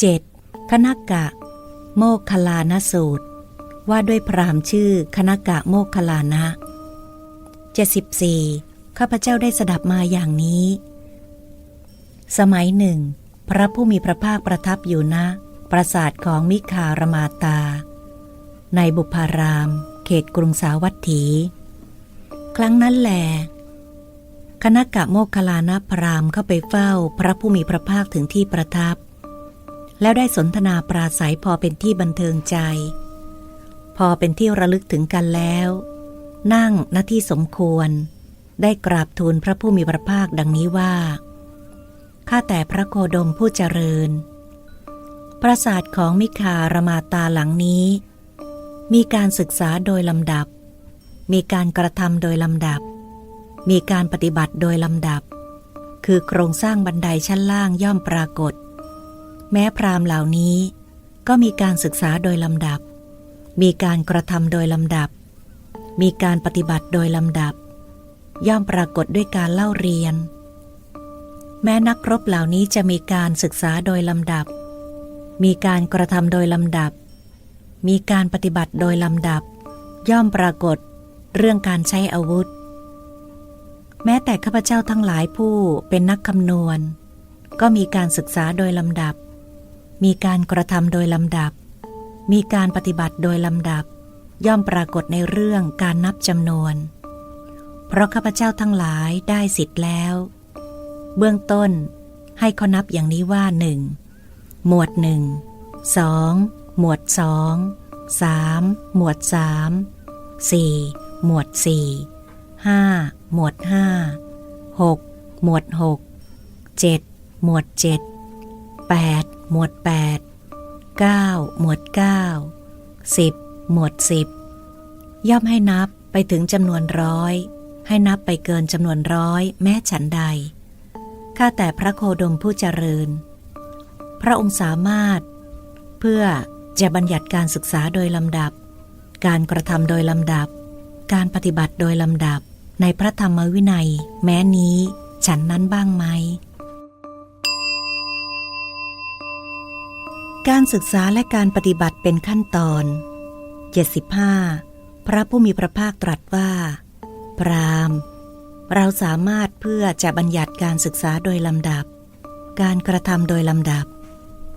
7. คณกะ โมคคลานสูตร ว่าด้วยพราหมณ์ชื่อคณกะโมคคลานะ 74. ข้าพเจ้าได้สดับมาอย่างนี้ สมัยหนึ่ง พระผู้มีพระภาคประทับอยู่ณปราสาทของมิคารมาตา ในบุพาราม เขตกรุงสาวัตถี ครั้งนั้นแหลคณกะโมคคลานะพราหมณ์เข้าไปเฝ้าพระผู้มีพระภาคถึงที่ประทับ แล้วได้สนทนาปราศัยพอเป็นที่บันเทิงใจ พอเป็นที่ระลึกถึงกันแล้ว นั่งณที่สมควร ได้กราบทูลพระผู้มีพระภาคดังนี้ว่า ข้าแต่พระโคดมผู้เจริญ ปราสาทของมิคารมาตาหลังนี้ มีการศึกษาโดยลำดับ มีการกระทำโดยลำดับ มีการปฏิบัติโดยลำดับ คือโครงสร้างบันไดชั้นล่างย่อมปรากฏ แม้พรามเหล่านี้ ก็มีการศึกษาโดยลำดับ มีการกระทำโดยลำดับ มีการปฏิบัติโดยลำดับ ย่อมปรากฏด้วยการเล่าเรียน แม้นักรบเหล่านี้จะมีการศึกษาโดยลำดับ มีการกระทำโดยลำดับ มีการปฏิบัติโดยลำดับ ย่อมปรากฏเรื่องการใช้อาวุธ แม้แต่ข้าพเจ้าทั้งหลายผู้เป็นนักคำนวณ ก็มีการศึกษาโดยลำดับ มีการกระทำโดยลำดับ มีการปฏิบัติโดยลำดับ ย่อมปรากฏในเรื่องการนับจำนวน เพราะข้าพเจ้าทั้งหลายได้สิทธิ์แล้ว เบื้องต้นให้เขานับอย่างนี้ว่าหนึ่งหมวดหนึ่งสองหมวดสองสามหมวดสามสี่หมวดสี่ห้าหมวดห้าหกหมวดหกเจ็ดหมวดเจ็ดแปด หมวดแปดเก้าหมวดเก้าสิบหมวดสิบย่อมให้นับไปถึงจำนวนร้อย ให้นับไปเกินจำนวนร้อยแม้ฉันใด ข้าแต่พระโคดมผู้เจริญ พระองค์สามารถ เพื่อจะบัญญัติการศึกษาโดยลำดับ การกระทำโดยลำดับ การปฏิบัติโดยลำดับในพระธรรมวินัย แม้นี้ ฉันนั้นบ้างไหม การศึกษาและการปฏิบัติเป็นขั้นตอน 75 พระผู้มีพระภาคตรัสว่า พรามเราสามารถเพื่อจะบัญญัติการศึกษาโดยลำดับ การกระทำโดยลำดับ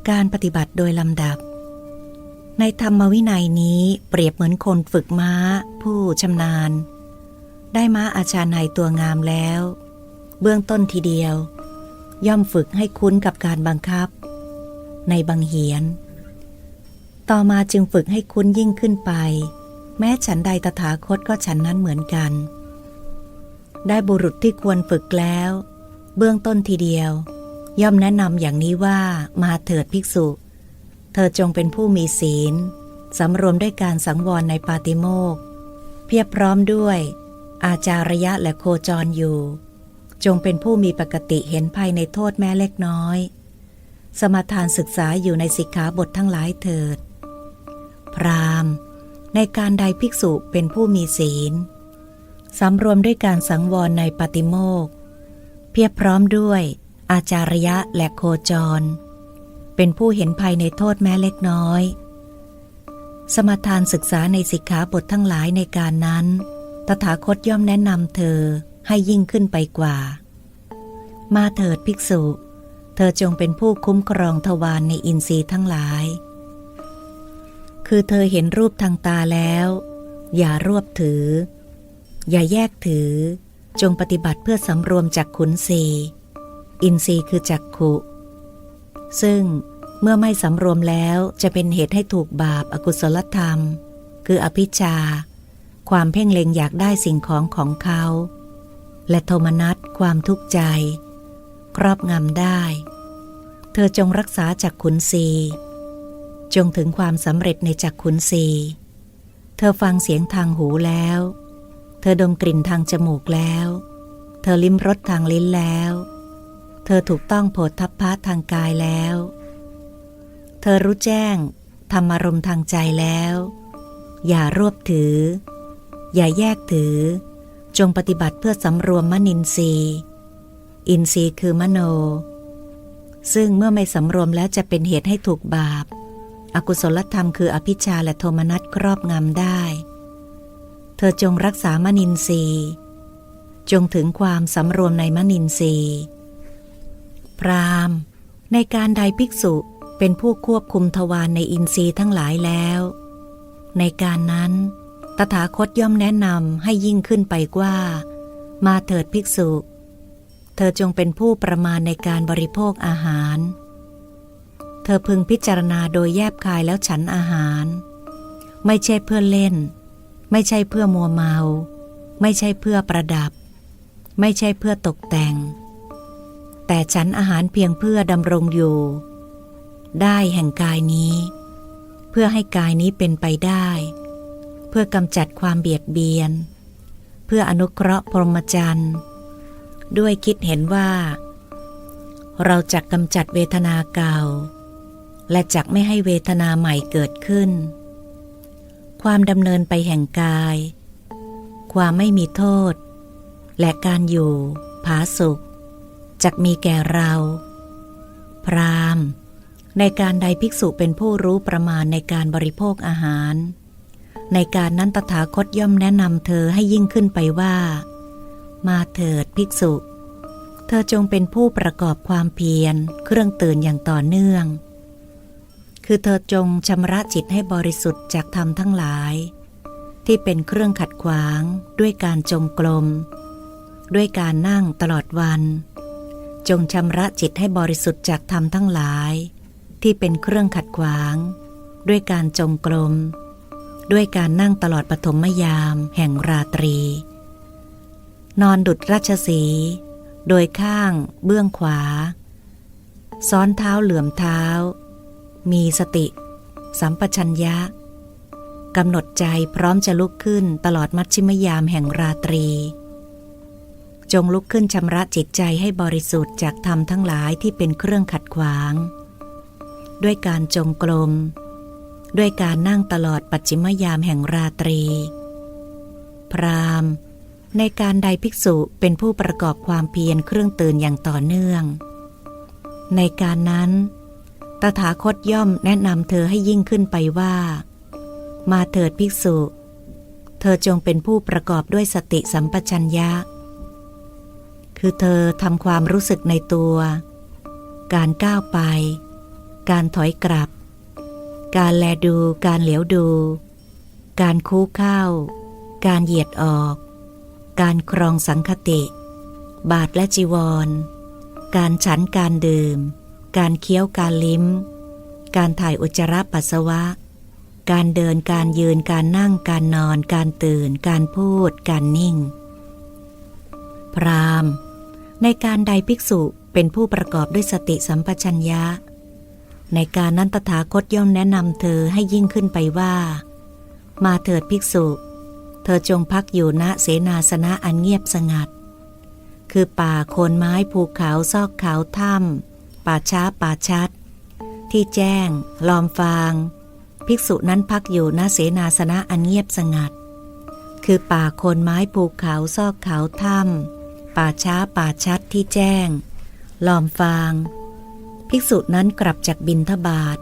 การปฏิบัติโดยลำดับ ในธรรมวินัยนี้เปรียบเหมือนคนฝึกม้า ผู้ชำนาญ ได้ม้าอาชาในตัวงามแล้ว เบื้องต้นทีเดียว ย่อมฝึกให้คุ้นกับการบังคับ ในบังเหียน ต่อมาจึงฝึกให้คุ้นยิ่งขึ้นไป แม้ฉันใดตถาคตก็ฉันนั้นเหมือนกัน ได้บุรุษที่ควรฝึกแล้ว เบื้องต้นทีเดียว ย่อมแนะนำอย่างนี้ว่ามาเถิดภิกษุ เธอจงเป็นผู้มีศีลสำรวมด้วยการสังวรในปาติโมกเพียบพร้อมด้วย อาจารยะและโคจรอยู่ จงเป็นผู้มีปกติเห็นภัยในโทษแม้เล็กน้อย สมาทานศึกษาอยู่ในสิกขาบททั้งหลายเถิด พรามในการใดภิกษุเป็นผู้มีศีลสำรวมด้วยการสังวรในปาติโมกข์เพียบพร้อมด้วยอาจารยะและโคจร เป็นผู้เห็นภัยในโทษแม้เล็กน้อย สมทานศึกษาในสิกขาบททั้งหลายในการนั้น ตถาคตย่อมแนะนำเธอให้ยิ่งขึ้นไปกว่า มาเถิดภิกษุ เธอจงเป็นผู้คุ้มครองทวารในอินทรีย์ทั้งหลาย คือเธอเห็นรูปทางตาแล้ว อย่ารวบถือ อย่าแยกถือ จงปฏิบัติเพื่อสำรวมจากขุนสีอินทรีย์คือจักขุ ซึ่งเมื่อไม่สำรวมแล้วจะเป็นเหตุให้ถูกบาปอากุศลธรรม คืออภิชา ความเพ่งเล็งอยากได้สิ่งของของเขา และโทมนัสความทุกข์ใจ ครอบงำได้ เธอจงรักษาจากขุนสีจงถึงความสำเร็จในจักขุนสีเธอฟังเสียงทางหูแล้ว เธอดมกลิ่นทางจมูกแล้ว เธอลิ้มรสทางลิ้นแล้ว เธอถูกต้องโผฏฐัพพะทางกายแล้ว เธอรู้แจ้งธรรมารมณ์ทางใจแล้ว อย่ารวบถือ อย่าแยกถือ จงปฏิบัติเพื่อสำรวมมนินทรีย์ อินทรีย์คือมโน ซึ่งเมื่อไม่สำรวมแล้วจะเป็นเหตุให้ถูกบาป อกุศลธรรมคืออภิชาและโทมนัสครอบงำได้ เธอจงรักษามนินทรีย์ จงถึงความสำรวมในมนินทรีย์ พรามในการใดภิกษุเป็นผู้ควบคุมทวารในอินทรีย์ทั้งหลายแล้ว ในการนั้น ตถาคตย่อมแนะนำให้ยิ่งขึ้นไปว่า มาเถิดภิกษุ เธอจงเป็นผู้ประมาณในการบริโภคอาหาร เธอพึงพิจารณาโดยแยบคายแล้วฉันอาหาร ไม่ใช่เพื่อเล่น ไม่ใช่เพื่อมัวเมา ไม่ใช่เพื่อประดับ ไม่ใช่เพื่อตกแต่ง แต่ฉันอาหารเพียงเพื่อดำรงอยู่ ได้แห่งกายนี้ เพื่อให้กายนี้เป็นไปได้ เพื่อกำจัดความเบียดเบียน เพื่ออนุเคราะห์พรหมจรรย์ ด้วยคิดเห็นว่า เราจะกำจัดเวทนาเก่า และจักไม่ให้เวทนาใหม่เกิดขึ้น ความดำเนินไปแห่งกาย ความไม่มีโทษ และการอยู่ผาสุขจักมีแก่เรา พรามในการใดภิกษุเป็นผู้รู้ประมาณในการบริโภคอาหาร ในการนั้นตถาคตย่อมแนะนำเธอให้ยิ่งขึ้นไปว่า มาเถิดภิกษุ เธอจงเป็นผู้ประกอบความเพียร เครื่องตื่นอย่างต่อเนื่อง คือเธอจงชำระจิตให้บริสุทธิ์จากธรรมทั้งหลาย ที่เป็นเครื่องขัดขวาง ด้วยการจงกรมด้วยการนั่งตลอดวัน จงชำระจิตให้บริสุทธิ์จากธรรมทั้งหลาย ที่เป็นเครื่องขัดขวาง ด้วยการจงกรมด้วยการนั่งตลอดปฐมยามแห่งราตรี นอนดุดราชสี โดยข้างเบื้องขวา ซ้อนเท้าเหลื่อมเท้า มีสติ สัมปชัญญะกำหนดใจพร้อมจะลุกขึ้นตลอดมัชชิมยามแห่งราตรี จงลุกขึ้นชำระจิตใจให้บริสุทธิ์จากธรรมทั้งหลายที่เป็นเครื่องขัดขวาง ด้วยการจงกรมด้วยการนั่งตลอดปัจฉิมยามแห่งราตรี พรามณ์ ในการใดภิกษุเป็นผู้ประกอบความเพียรเครื่องตื่นอย่างต่อเนื่อง ในการนั้น ตถาคตย่อมแนะนำเธอให้ยิ่งขึ้นไปว่า มาเถิดภิกษุ เธอจงเป็นผู้ประกอบด้วยสติสัมปชัญญะ คือเธอทำความรู้สึกในตัว การก้าวไป การถอยกลับ การแลดู การเหลียวดู การคู่เข้า การเหยียดออก การครองสังคติ บาทและจีวร การฉันการดื่ม การเคี้ยวการลิ้ม การถ่ายอุจจาระปัสสาวะ การเดินการยืนการนั่งการนอน การตื่น การพูด การนิ่ง พรามในการใดภิกษุเป็นผู้ประกอบด้วยสติสัมปชัญญะ ในการนั้นตถาคตย่อมแนะนำเธอให้ยิ่งขึ้นไปว่า มาเถิดภิกษุ เธอจงพักอยู่ณเสนาสนะอันเงียบสงัด คือป่าโคนไม้ภูเขาซอกเขาถ้ำป่าช้าป่าชัด ที่แจ้ง ลอมฟาง ภิกษุนั้นพักอยู่ณเสนาสนะอันเงียบสงัด คือป่าโคนไม้ภูเขาซอกเขาถ้ำป่าช้าป่าชัดที่แจ้ง ลอมฟาง ภิกษุนั้นกลับจากบินทบาท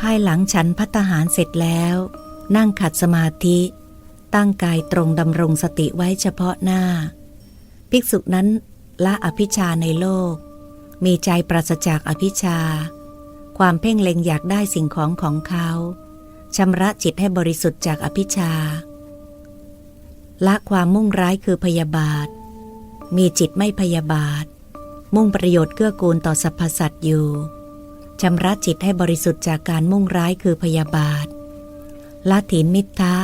ภายหลังฉันพัตหารเสร็จแล้ว นั่งขัดสมาธิ ตั้งกายตรงดำรงสติไว้เฉพาะหน้า ภิกษุนั้นละอภิชาในโลก มีใจปราศจากอภิชา ความเพ่งเล็งอยากได้สิ่งของของเขาชำระจิตให้บริสุทธิ์จากอภิชา ละความมุ่งร้ายคือพยาบาท มีจิตไม่พยาบาท มุ่งประโยชน์เกื้อกูลต่อสรรพสัตว์อยู่ชำระจิตให้บริสุทธิ์จากการมุ่งร้ายคือพยาบาทละถีนมิทธะ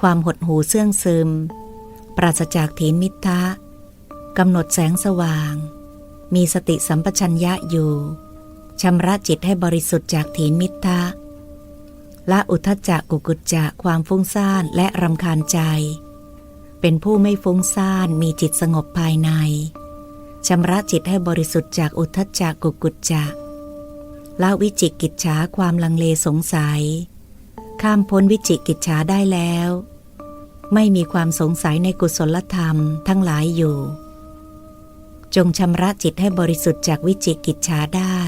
ความหดหูเสื่องซึม ปราศจากถีนมิทธะกำหนดแสงสว่าง มีสติสัมปชัญญะอยู่ชำระจิตให้บริสุทธิ์จากถีนมิทธะละอุทจจะกุกุจจะความฟุ้งซ่านและรำคาญใจ เป็นผู้ไม่ฟุ้งซ่านมีจิตสงบภายในชำระจิตให้บริสุทธิ์จากอุทจจะกุกุจจะละวิจิกิจฉาความลังเลสงสัย ข้ามพ้นวิจิกิจฉาได้แล้ว ไม่มีความสงสัยในกุศลธรรมทั้งหลายอยู่ จงชำระจิตให้บริสุทธิ์จากวิจิกิจฉาได้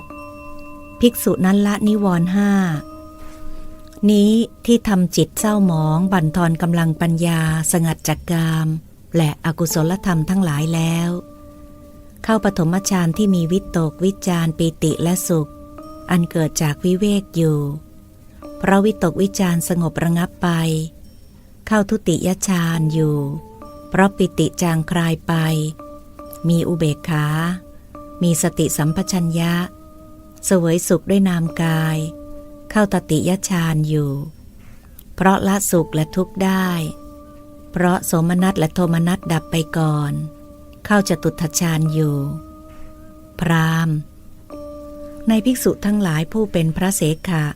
76. ภิกษุนั้นละนิวรห้านี้ที่ทำจิตเศร้าหมอง บั่นทอนกำลังปัญญา สงัดจากกาม และอกุศลธรรมทั้งหลายแล้ว เข้าปฐมฌานที่มีวิตกวิจารปิติและสุข อันเกิดจากวิเวกอยู่ เพราะวิตกวิจารสงบระงับไป เข้าทุติยฌานอยู่ เพราะปิติจางคลายไป มีอุเบกขา มีสติสัมปชัญญะ เสวยสุขด้วยนามกาย เข้าตติยฌานอยู่ เพราะละสุขและทุกข์ได้ เพราะโสมนัสและโทมนัสดับไปก่อน เข้าจตุทฌานอยู่ พรามในภิกษุทั้งหลายผู้เป็นพระเสขะ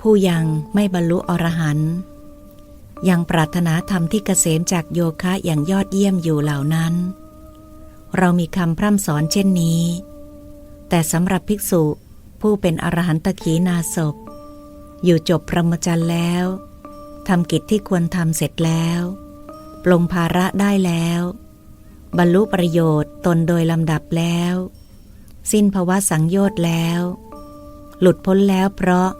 ผู้ยังไม่บรรลุอรหันต์ยังปรารถนาธรรมที่เกษมจากโยคะอย่างยอดเยี่ยมอยู่เหล่านั้น เรามีคำพร่ำสอนเช่นนี้ แต่สำหรับภิกษุผู้เป็นอรหันตขีนาศพอยู่จบพรหมจรรย์แล้วทำกิจที่ควรทำเสร็จแล้ว ปลงภาระได้แล้ว บรรลุประโยชน์ตนโดยลำดับแล้ว สิ้นภาวะสังโยชน์แล้ว หลุดพ้นแล้วเพราะ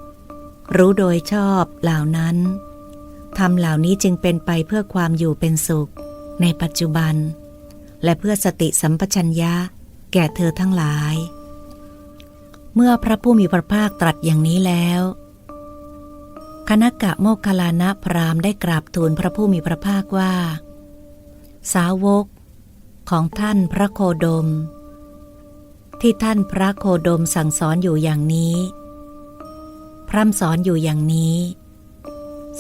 รู้โดยชอบเหล่านั้นทำเหล่านี้จึงเป็นไปเพื่อความอยู่เป็นสุข ในปัจจุบัน และเพื่อสติสัมปชัญญะ แก่เธอทั้งหลาย เมื่อพระผู้มีพระภาคตรัสอย่างนี้แล้วคณะกะโมคคลานะพรามได้กราบทูลพระผู้มีพระภาคว่า สาวก ของท่านพระโคดม ที่ท่านพระโคดมสั่งสอนอยู่อย่างนี้ พร่ำสอนอยู่อย่างนี้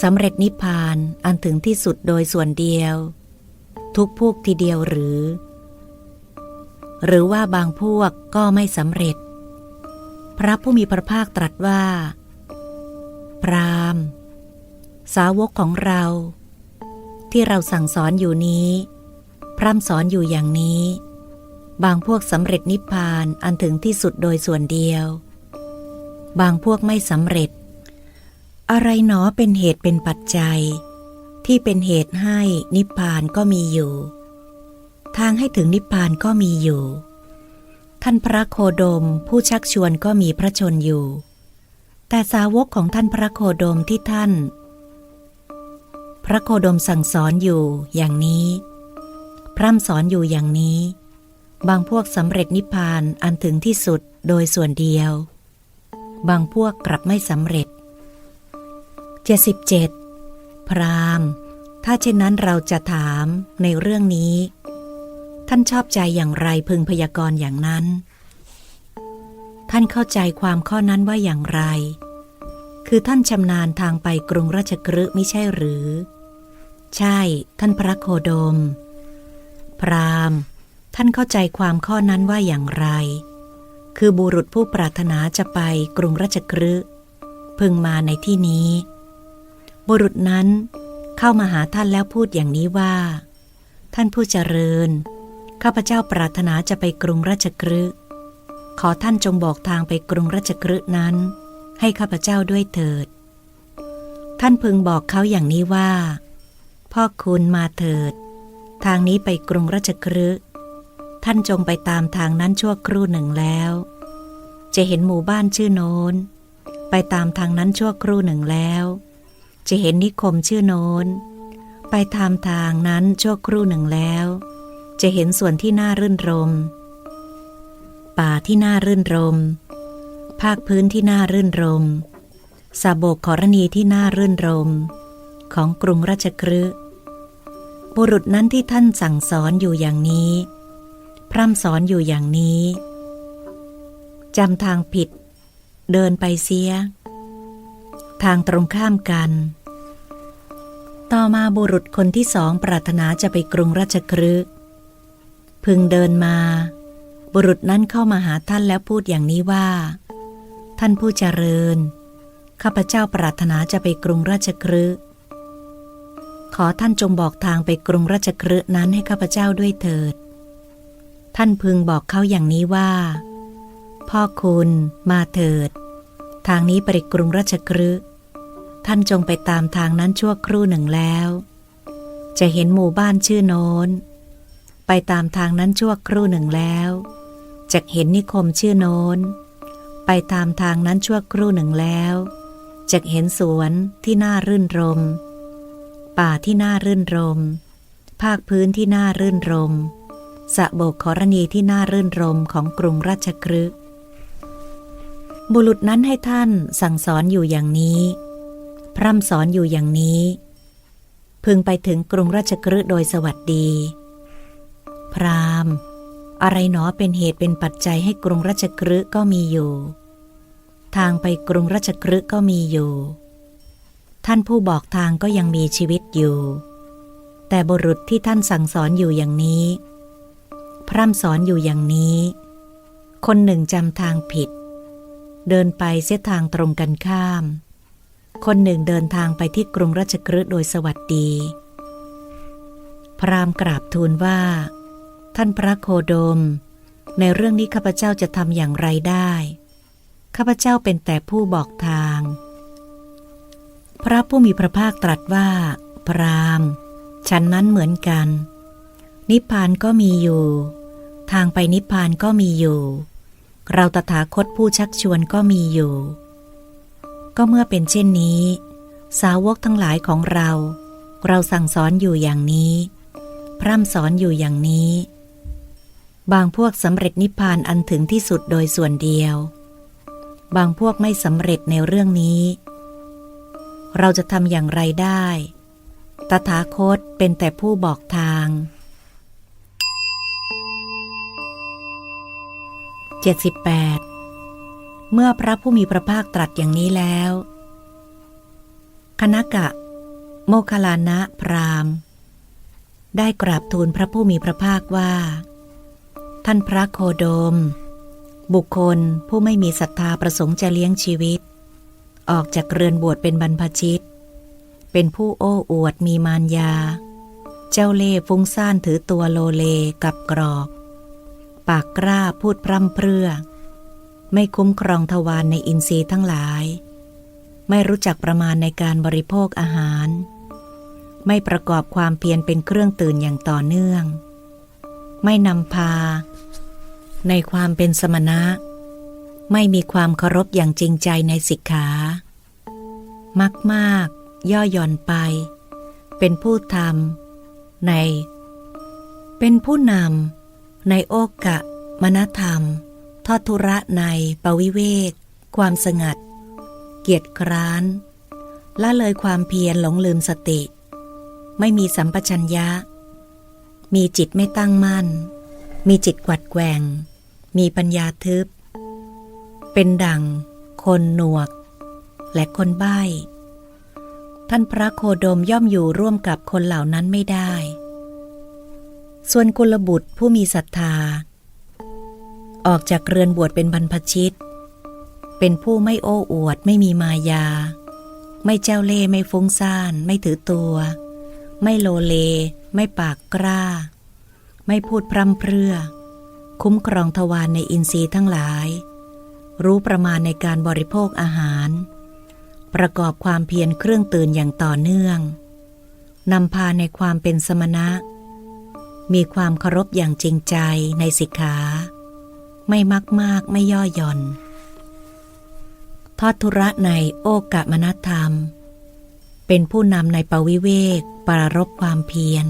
สำเร็จนิพพานอันถึงที่สุดโดยส่วนเดียว ทุกพวกทีเดียวหรือ หรือว่าบางพวกก็ไม่สำเร็จ พระผู้มีพระภาคตรัสว่า พรามสาวกของเรา ที่เราสั่งสอนอยู่นี้ พร่ำสอนอยู่อย่างนี้ บางพวกสำเร็จนิพพานอันถึงที่สุดโดยส่วนเดียว บางพวกไม่สำเร็จ อะไรหนอเป็นเหตุเป็นปัจจัย ที่เป็นเหตุให้นิพพานก็มีอยู่ ทางให้ถึงนิพพานก็มีอยู่ ท่านพระโคดมผู้ชักชวนก็มีพระชนอยู่ แต่สาวกของท่านพระโคดมที่ท่าน พระโคดมสั่งสอนอยู่อย่างนี้ พร่ำสอนอยู่อย่างนี้ บางพวกสำเร็จนิพพานอันถึงที่สุดโดยส่วนเดียว บางพวกกลับไม่สำเร็จ 77 พรามถ้าเช่นนั้นเราจะถามในเรื่องนี้ ท่านชอบใจอย่างไรพึงพยากรณ์อย่างนั้น ท่านเข้าใจความข้อนั้นว่าอย่างไร คือท่านชำนาญทางไปกรุงราชกฤห์ไม่ใช่หรือ ใช่ ท่านพระโคดม พรามณ์ ท่านเข้าใจความข้อนั้นว่าอย่างไร คือบุรุษผู้ปรารถนาจะไปกรุงราชกฤห์พึงมาในที่นี้ บุรุษนั้นเข้ามาหาท่านแล้วพูดอย่างนี้ว่า ท่านผู้เจริญ ข้าพเจ้าปรารถนาจะไปกรุงราชกฤห์ขอท่านจงบอกทางไปกรุงราชกฤห์นั้น ให้ข้าพเจ้าด้วยเถิด ท่านพึงบอกเขาอย่างนี้ว่า พ่อคุณมาเถิด ทางนี้ไปกรุงราชกฤห์ท่านจงไปตามทางนั้นชั่วครู่หนึ่งแล้ว จะเห็นหมู่บ้านชื่อโน้น ไปตามทางนั้นชั่วครู่หนึ่งแล้ว จะเห็นนิคมชื่อโน้น ไปตามทางนั้นชั่วครู่หนึ่งแล้ว จะเห็นส่วนที่น่ารื่นรม ป่าที่น่ารื่นรม ภาคพื้นที่น่ารื่นรมสาโบกขรณีที่น่ารื่นรม ของกรุงราชกฤห์ บุรุษนั้นที่ท่านสั่งสอนอยู่อย่างนี้ พร่ำสอนอยู่อย่างนี้จำทางผิด เดินไปเสีย ทางตรงข้ามกัน ต่อมาบุรุษคนที่สองปรารถนาจะไปกรุงราชคฤห์พึงเดินมา บุรุษนั้นเข้ามาหาท่านแล้วพูดอย่างนี้ว่า ท่านผู้เจริญ ข้าพเจ้าปรารถนาจะไปกรุงราชคฤห์ ขอท่านจงบอกทางไปกรุงราชคฤห์นั้นให้ข้าพเจ้าด้วยเถิด ท่านพึงบอกเขาอย่างนี้ว่า พ่อคุณมาเถิด ทางนี้ไปกรุงราชคฤห์ท่านจงไปตามทางนั้นชั่วครู่หนึ่งแล้ว จะเห็นหมู่บ้านชื่อโน้น ไปตามทางนั้นชั่วครู่หนึ่งแล้วจะเห็นนิคมชื่อโน้น ไปตามทางนั้นชั่วครู่หนึ่งแล้วจะเห็นสวนที่น่ารื่นรม ป่าที่น่ารื่นรม ภาคพื้นที่น่ารื่นรมสระโบกขรณีที่น่ารื่นรมของกรุงราชครึกบุรุษนั้นให้ท่านสั่งสอนอยู่อย่างนี้ พร่ำสอนอยู่อย่างนี้ พึงไปถึงกรุงราชครึโดยสวัสดี พราหม์อะไรหนอเป็นเหตุเป็นปัจจัยให้กรุงราชครึก็มีอยู่ ทางไปกรุงราชครึก็มีอยู่ ท่านผู้บอกทางก็ยังมีชีวิตอยู่ แต่บุรุษที่ท่านสั่งสอนอยู่อย่างนี้ พร่ำสอนอยู่อย่างนี้ คนหนึ่งจำทางผิด เดินไปเส้นทางตรงกันข้าม คนหนึ่งเดินทางไปที่กรุงราชกฤห์โดยสวัสดี พรามกราบทูลว่า ท่านพระโคโดม ในเรื่องนี้ข้าพเจ้าจะทำอย่างไรได้ ข้าพเจ้าเป็นแต่ผู้บอกทาง พระผู้มีพระภาคตรัสว่า พรามฉันนั้นเหมือนกัน นิพพานก็มีอยู่ ทางไปนิพพานก็มีอยู่ เราตถาคตผู้ชักชวนก็มีอยู่ ก็เมื่อเป็นเช่นนี้ สาวกทั้งหลายของเรา เราสั่งสอนอยู่อย่างนี้ พร่ำสอนอยู่อย่างนี้ บางพวกสำเร็จนิพพานอันถึงที่สุดโดยส่วนเดียว บางพวกไม่สำเร็จในเรื่องนี้ เราจะทำอย่างไรได้ ตถาคตเป็นแต่ผู้บอกทาง 78 เมื่อพระผู้มีพระภาคตรัสอย่างนี้แล้ว คณะกะ โมคลานะพราม ได้กราบทูลพระผู้มีพระภาคว่า ท่านพระโคโดม บุคคลผู้ไม่มีศรัทธาประสงค์จะเลี้ยงชีวิต ออกจากเรือนบวชเป็นบรรพชิต เป็นผู้โอ้อวดมีมารยา เจ้าเล่ฟุ้งซ่านถือตัวโลเลกับกรอก ปากกล้าพูดพร่ำเพรื่อ ไม่คุ้มครองทวารในอินทรีย์ทั้งหลาย ไม่รู้จักประมาณในการบริโภคอาหาร ไม่ประกอบความเพียรเป็นเครื่องตื่นอย่างต่อเนื่อง ไม่นำพา ในความเป็นสมณะ ไม่มีความเคารพอย่างจริงใจในสิกขามักมากย่อหย่อนไป เป็นผู้ทำใน เป็นผู้นำในโอกะมณธรรม ทอดทุระในปวิเวก ความสงัด เกียรติคร้านละเลยความเพียรหลงลืมสติ ไม่มีสัมปชัญญะ มีจิตไม่ตั้งมั่น มีจิตกวัดแกว่งมีปัญญาทึบ เป็นดัง คนหนวก และคนใบ้ ท่านพระโคโดมย่อมอยู่ร่วมกับคนเหล่านั้นไม่ได้ ส่วนกุลบุตรผู้มีศรัทธา ออกจากเรือนบวชเป็นบรรพชิต เป็นผู้ไม่โอ้อวดไม่มีมายา ไม่เจ้าเล่ไม่ฟุ้งซ่าน ไม่ถือตัว ไม่โลเล ไม่ปากกล้า ไม่พูดพร่ำเพรื่อ คุ้มครองทวารในอินทรีย์ทั้งหลาย รู้ประมาณในการบริโภคอาหาร ประกอบความเพียรเครื่องตื่นอย่างต่อเนื่อง นำพาในความเป็นสมณะ มีความเคารพอย่างจริงใจในสิกขา ไม่มักมากไม่ย่อหย่อน ทอดทุระในโอกะมนธรรม เป็นผู้นำในปวิเวกปรารบความเพียร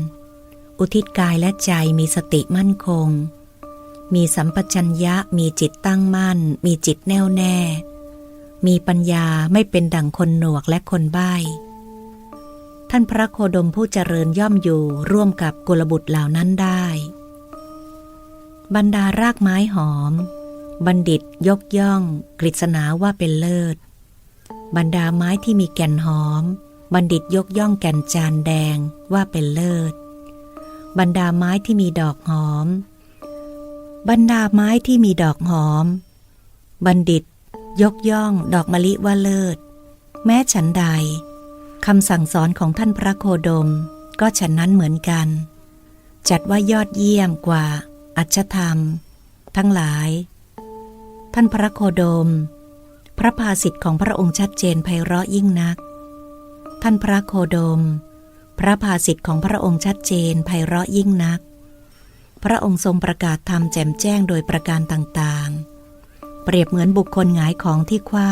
อุทิศกายและใจมีสติมั่นคง มีสัมปชัญญะมีจิตตั้งมั่น มีจิตแน่วแน่ มีปัญญาไม่เป็นดั่งคนหนวกและคนใบ้ท่านพระโคดมผู้เจริญย่อมอยู่ร่วมกับกุลบุตรเหล่านั้นได้ บรรดารากไม้หอม บัณฑิตยกย่อง กฤษณาว่าเป็นเลิศ บรรดาไม้ที่มีแก่นหอม บัณฑิตยกย่องแก่นจานแดงว่าเป็นเลิศ บรรดาไม้ที่มีดอกหอม บรรดาไม้ที่มีดอกหอม บัณฑิต ยกย่องดอกมะลิว่าเลิศ แม้ฉันใดคำสั่งสอนของท่านพระโคดม ก็ฉันนั้นเหมือนกัน จัดว่ายอดเยี่ยมกว่า อัจฉธรรม ทั้งหลาย ท่านพระโคดม พระภาสิทธิ์ของพระองค์ชัดเจนไพเราะยิ่งนัก ท่านพระโคดม พระภาสิทธิ์ของพระองค์ชัดเจนไพเราะยิ่งนัก พระองค์ทรงประกาศธรรมแจ่มแจ้งโดยประการต่างๆ เปรียบเหมือนบุคคลหงายของที่คว่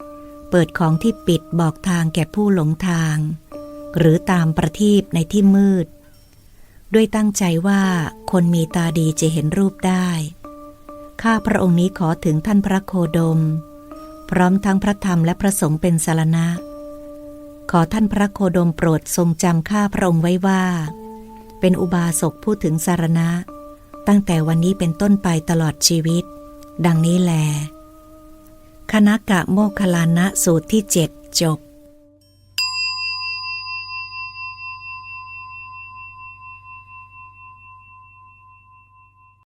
ำเปิดของที่ปิดบอกทางแก่ผู้หลงทาง หรือตามประทีปในที่มืด ด้วยตั้งใจว่าคนมีตาดีจะเห็นรูปได้ ข้าพระองค์นี้ขอถึงท่านพระโคดม พร้อมทั้งพระธรรมและพระสงฆ์เป็นสารณะ ขอท่านพระโคดมโปรดทรงจำข้าพระองค์ไว้ว่า เป็นอุบาสกพูดถึงสารณะ ตั้งแต่วันนี้เป็นต้นไปตลอดชีวิต ดังนี้แล คณะกะโมคคลานะสูตรที่เจ็ดจบ